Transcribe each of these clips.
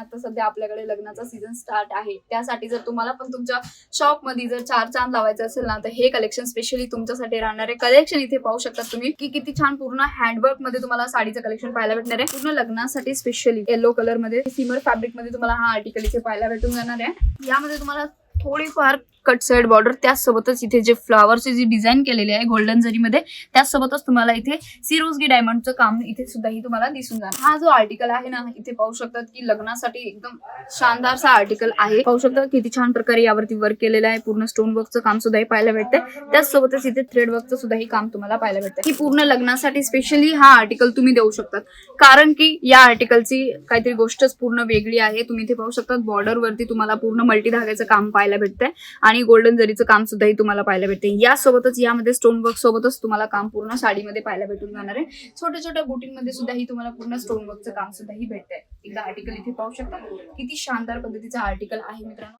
आता सध्या आपल्याकडे लग्नाचा सीझन स्टार्ट आहे. त्यासाठी जर तुम्हाला पण तुमच्या शॉपमध्ये जर चार चांद लावायचं असेल ना तर हे कलेक्शन स्पेशली तुमच्यासाठी राहणार आहे. कलेक्शन इथे पाहू शकता तुम्ही की किती छान पूर्ण हँडवर्कमध्ये तुम्हाला साडीचं कलेक्शन पाहायला भेटणार आहे. पूर्ण लग्नासाठी स्पेशली येलो कलरमध्ये सिमर फॅब्रिकमध्ये तुम्हाला हा आर्टिकल इथे पाहायला भेटून जाणार आहे. यामध्ये तुम्हाला थोडीफार कट साइड बॉर्डर त्याचसोबतच इथे जे फ्लावरची जी डिझाईन केलेली आहे गोल्डन जरीमध्ये त्याचसोबतच तुम्हाला इथे सिरोजगी डायमंडचं काम इथे सुद्धाही तुम्हाला दिसून जाणार. हा जो आर्टिकल आहे ना इथे पाहू शकतात की लग्नासाठी एकदम शानदारसा आर्टिकल आहे. पाहू शकता किती छान प्रकारे यावरती वर्क केलेलं आहे. पूर्ण स्टोन वर्कचं काम सुद्धाही पाहायला भेटतं त्याचसोबतच इथे थ्रेड वर्कचं सुद्धाही काम तुम्हाला पाहायला भेटतं की पूर्ण लग्नासाठी स्पेशली हा आर्टिकल तुम्ही देऊ शकतात. कारण की या आर्टिकलची काहीतरी गोष्टच पूर्ण वेगळी आहे. तुम्ही इथे पाहू शकतात बॉर्डर वरती तुम्हाला पूर्ण मल्टी धाग्याचं काम पाहायला भेटतंय. आणि गोल्डन जरीचं काम सुद्धाही तुम्हाला पाहायला भेटते यासोबतच यामध्ये स्टोन वर्क सोबतच तुम्हाला काम पूर्ण साडीमध्ये पाहायला भेटून जाणार आहे. छोट्या छोट्या बुटींमध्ये सुद्धाही तुम्हाला पूर्ण स्टोन वर्कचं काम सुद्धाही भेटतंय. एकदा आर्टिकल इथे पाहू शकता. किती शानदार पद्धतीचं आर्टिकल आहे मित्रांनो.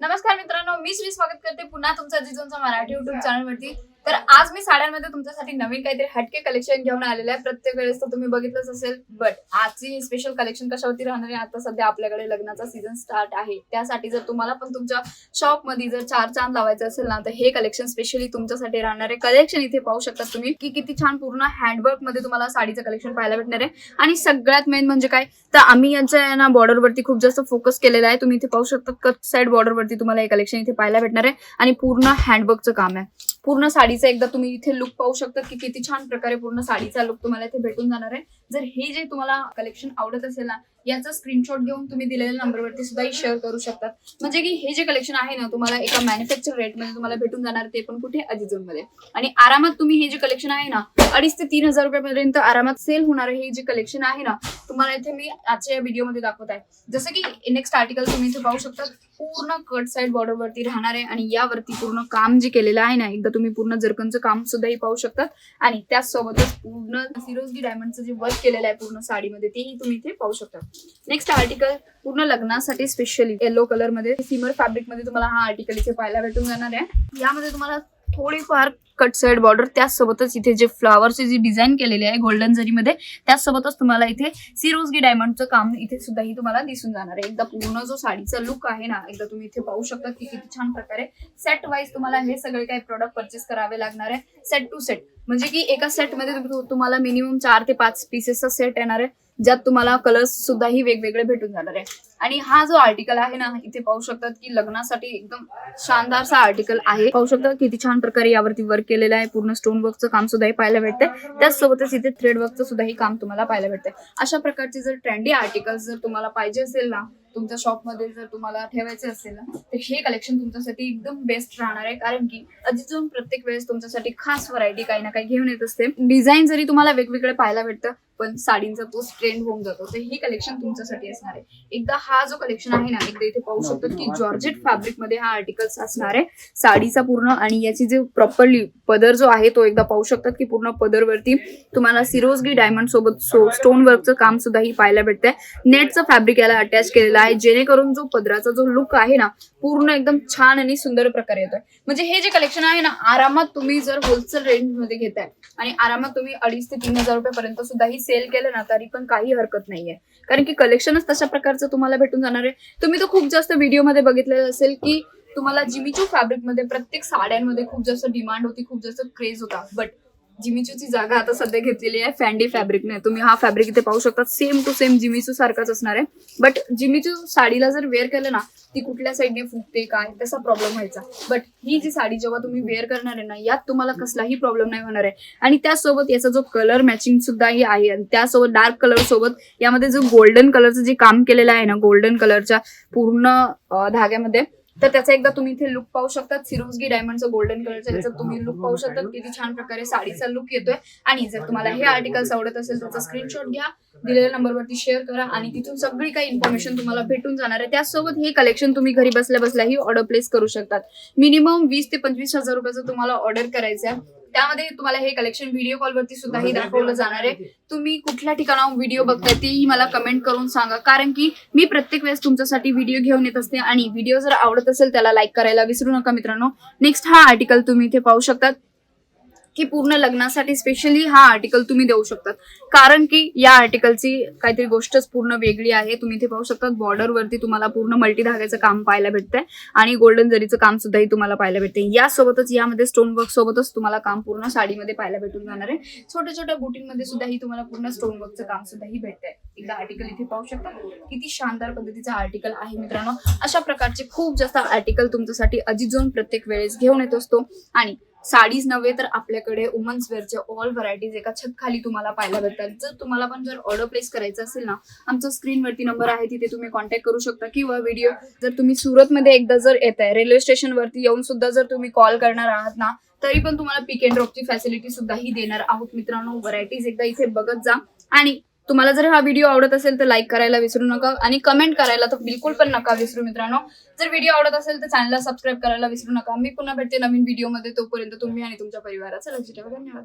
नमस्कार मित्रांनो मी श्री स्वागत करते पुन्हा तुमचा जिजोंचा मराठी युट्यूब चॅनलवरती तर आज मी साड्यांमध्ये तुमच्यासाठी नवीन काहीतरी हटके कलेक्शन घेऊन आलेलं आहे. प्रत्येक वेळेस तर तुम्ही बघितलंच असेल बट आजची स्पेशल कलेक्शन कशावरती राहणार आहे? आता सध्या आपल्याकडे लग्नाचा सीझन स्टार्ट आहे. त्यासाठी जर तुम्हाला पण तुमच्या शॉपमध्ये जर चार चांद लावायचं असेल ना तर हे कलेक्शन स्पेशली तुमच्यासाठी राहणार आहे. कलेक्शन इथे पाहू शकता तुम्ही की किती छान पूर्ण हँडवर्कमध्ये तुम्हाला साडीचं कलेक्शन पाहायला भेटणार आहे. आणि सगळ्यात मेन म्हणजे काय? तर आम्ही यांच्या ना बॉर्डरवरती खूप जास्त फोकस केलेला आहे. तुम्ही इथे पाहू शकता कट साईड बॉर्डरवरती तुम्हाला हे कलेक्शन इथे पाहायला भेटणार आहे. आणि पूर्ण हँडवर्कचं काम आहे. पूर्ण साडीचा एकदा तुम्ही इथे लुक पाहू शकता की किती छान प्रकारे पूर्ण साडीचा लुक तुम्हाला इथे भेटून जाणार आहे. जर हे जे तुम्हाला कलेक्शन आवडत असेल ना याचा स्क्रीनशॉट घेऊन तुम्ही दिलेल्या नंबरवरती सुद्धा शेअर करू शकतात. म्हणजे की हे जे कलेक्शन आहे ना तुम्हाला एका मॅन्युफॅक्चर रेटमध्ये तुम्हाला भेटून जाणार ते पण कुठे? अजिजून मध्ये आणि आरामात तुम्ही हे जे कलेक्शन आहे ना अडीच ते तीन हजार रुपयापर्यंत आरामात सेल होणार हे जे कलेक्शन आहे ना तुम्हाला इथे मी आजच्या या व्हिडिओमध्ये दाखवत आहे. जसं की नेक्स्ट आर्टिकल तुम्ही इथे पाहू शकता पूर्ण कट साईड बॉर्डर वरती राहणार आहे आणि यावरती पूर्ण काम जे केलेलं आहे ना एकदा तुम्ही पूर्ण जरकनचं काम सुद्धाही पाहू शकतात. आणि त्याचसोबतच पूर्ण सिरोजगी डायमंडचं जे वर्क केलेलं आहे पूर्ण साडीमध्ये तेही तुम्ही इथे पाहू शकता. नेक्स्ट आर्टिकल पूर्ण लग्नासाठी स्पेशली येलो कलरमध्ये सिमर फॅब्रिकमध्ये तुम्हाला हा आर्टिकल इथे पाहायला भेटून जाणार आहे. यामध्ये तुम्हाला थोडीफार कट साइड बॉर्डर त्याचसोबतच इथे जे फ्लावरची जी डिझाईन केलेली आहे गोल्डन जरीमध्ये त्याचसोबतच तुम्हाला इथे सिरोजगी डायमंडचं काम इथे सुद्धाही तुम्हाला दिसून जाणार आहे. एकदा पूर्ण जो साडीचा लुक आहे ना एकदा तुम्ही इथे पाहू शकता की किती छान प्रकारे सेट वाईज तुम्हाला हे सगळे काही प्रोडक्ट परचेस करावे लागणार आहे. सेट टू सेट म्हणजे की एका सेटमध्ये तुम्हाला मिनिमम चार ते पाच पीसेसचा सेट येणार आहे ज्यात तुम्हाला कलर्स सुद्धाही वेगवेगळे भेटून जाणार आहे. आणि हा जो आर्टिकल आहे ना इथे पाहू शकतात की लग्नासाठी एकदम शानदारसा आर्टिकल आहे. पाहू शकतात किती छान प्रकारे यावरती वर्क केलेलं आहे. पूर्ण स्टोन वर्कचं काम सुद्धाही पाहायला भेटतंय. त्याचसोबतच इथे थ्रेड वर्कचं सुद्धाही काम तुम्हाला पाहायला भेटतंय. अशा प्रकारचे जर ट्रेंडी आर्टिकल्स जर तुम्हाला पाहिजे असेल ना तुमच्या शॉपमध्ये जर तुम्हाला ठेवायचे असेल ना तर हे कलेक्शन तुमच्यासाठी एकदम बेस्ट राहणार आहे. कारण की अजिजून प्रत्येक वेळेस तुमच्यासाठी खास व्हरायटी काही ना काही घेऊन येत असते. डिझाईन जरी तुम्हाला वेगवेगळे पाहायला भेटतं पण साडींचा तोच ट्रेंड होऊन जातो. तर हे कलेक्शन तुमच्यासाठी असणार आहे. एकदा हा जो कलेक्शन आहे ना एकदा इथे पाहू शकतो की जॉर्जेट फॅब्रिकमध्ये हा आर्टिकल्स असणार आहे. साडीचा पूर्ण आणि याची जे प्रॉपरली पदर जो आहे तो एकदा पाहू शकतात की पूर्ण पदरवरती तुम्हाला सिरोजगी डायमंड सोबत स्टोन वर्कचं काम सुद्धाही पाहायला भेटतंय. नेटचं फॅब्रिक याला अटॅच केलेलं आहे. जेणेकरून जो पदराचा जो लुक आहे ना पूर्ण एकदम छान आणि सुंदर प्रकारे येतोय. म्हणजे हे जे कलेक्शन आहे ना आरामात तुम्ही जर होलसेल रेंजमध्ये घेताय आणि आरामात तुम्ही अडीच ते तीन हजार रुपयापर्यंत सुद्धाही सेल केलं ना तरी पण काही हरकत नाहीये. कारण की कलेक्शनच तशा प्रकारचं तुम्हाला भेटून जाणार आहे. तुम्ही तर खूप जास्त व्हिडिओमध्ये बघितलेलं असेल की तुम्हाला जिमीचू फॅब्रिकमध्ये प्रत्येक साड्यांमध्ये खूप जास्त डिमांड होती खूप जास्त क्रेज होता. बट जिमीचूची जागा आता सध्या घेतलेली आहे फॅन्डी फॅब्रिकने तुम्ही हा फॅब्रिक इथे पाहू शकता सेम टू सेम जिमीचू सारखाच असणार आहे. बट जिमीचू साडीला जर वेअर केलं ना ती कुठल्या साईडने फुगते काय तसा प्रॉब्लेम व्हायचा. बट ही जी साडी जेव्हा तुम्ही वेअर करणार आहे ना यात तुम्हाला कसलाही प्रॉब्लेम नाही होणार आहे. आणि त्यासोबत याचा जो कलर मॅचिंग सुद्धाही आहे आणि त्यासोबत डार्क कलर सोबत यामध्ये जो गोल्डन कलरचं जे काम केलेलं आहे ना गोल्डन कलरच्या पूर्ण धाग्यामध्ये तर त्याचा एकदा तुम्ही इथे लुक पाहू शकतात. सिरोजगी डायमंडचं गोल्डन कलरचं त्याचा तुम्ही लुक पाहू शकतात. किती छान प्रकारे साडीचा लुक येतोय. आणि जर तुम्हाला हे आर्टिकल्स आवडत असेल त्याचा स्क्रीनशॉट घ्या. दिलेल्या नंबरवरती शेअर करा. आणि तिथून सगळी काही इन्फॉर्मेशन तुम्हाला भेटून जाणार आहे. त्यासोबत हे कलेक्शन तुम्ही घरी बसल्या बसल्याही ऑर्डर प्लेस करू शकतात. मिनिमम वीस ते पंचवीस हजार रुपयाचं तुम्हाला ऑर्डर करायचं आहे त्यामध्ये तुम्हाला हे कलेक्शन व्हिडिओ कॉलवरती सुद्धाही दाखवलं जाणार आहे. तुम्ही कुठल्या ठिकाणाहून व्हिडिओ बघताय तेही मला कमेंट करून सांगा. कारण की मी प्रत्येक वेळेस तुमच्यासाठी व्हिडिओ घेऊन येत असते आणि व्हिडिओ जर आवडत असेल त्याला लाईक करायला विसरू नका मित्रांनो. नेक्स्ट हा आर्टिकल तुम्ही इथे पाहू शकतात. की पूर्ण लग्नासाठी स्पेशली हा आर्टिकल तुम्ही देऊ शकतात कारण की या आर्टिकलची काहीतरी गोष्टच पूर्ण वेगळी आहे. तुम्ही इथे पाहू शकतात बॉर्डर वरती तुम्हाला पूर्ण मल्टी धाग्याचं काम पाहायला भेटतंय आणि गोल्डन जरीचं काम सुद्धाही तुम्हाला पाहायला भेटते यासोबतच यामध्ये स्टोन वर्क सोबतच तुम्हाला काम पूर्ण साडीमध्ये पाहायला भेटून जाणार आहे. छोट्या छोट्या बुटींमध्ये सुद्धाही तुम्हाला पूर्ण स्टोन वर्कचं काम सुद्धाही भेटतंय. एकदा आर्टिकल इथे पाहू शकता. किती शानदार पद्धतीचा आर्टिकल आहे मित्रांनो. अशा प्रकारचे खूप जास्त आर्टिकल तुमच्यासाठी अजिजोन प्रत्येक वेळेस घेऊन येत असतो. आणि साडीज नव्हे तर आपल्याकडे वुमन्स वेअरच्या ऑल व्हरायटीज एका छत खाली तुम्हाला पाहायला भेटतात. जर तुम्हाला पण जर ऑर्डर प्लेस करायचं असेल ना आमचा स्क्रीनवरती नंबर आहे तिथे तुम्ही कॉन्टॅक्ट करू शकता किंवा व्हिडिओ जर तुम्ही सुरतमध्ये एकदा जर येत आहे रेल्वे स्टेशनवरती येऊन सुद्धा जर तुम्ही कॉल करणार आहात ना तरी पण तुम्हाला पिक अँड ड्रॉपची फॅसिलिटी सुद्धा ही देणार आहोत मित्रांनो. व्हरायटीज एकदा इथे बघत जा. आणि तुम्हाला जर हा व्हिडिओ आवडत असेल तर लाईक करायला विसरू नका आणि कमेंट करायला तर बिलकुल पण नका विसरू मित्रांनो. जर व्हिडिओ आवडत असेल तर चॅनलला सबस्क्राईब करायला विसरू नका. मी पुन्हा भेटते नवीन व्हिडिओमध्ये तोपर्यंत तुम्ही आणि तुमच्या परिवाराचं लक्ष ठेवा. धन्यवाद.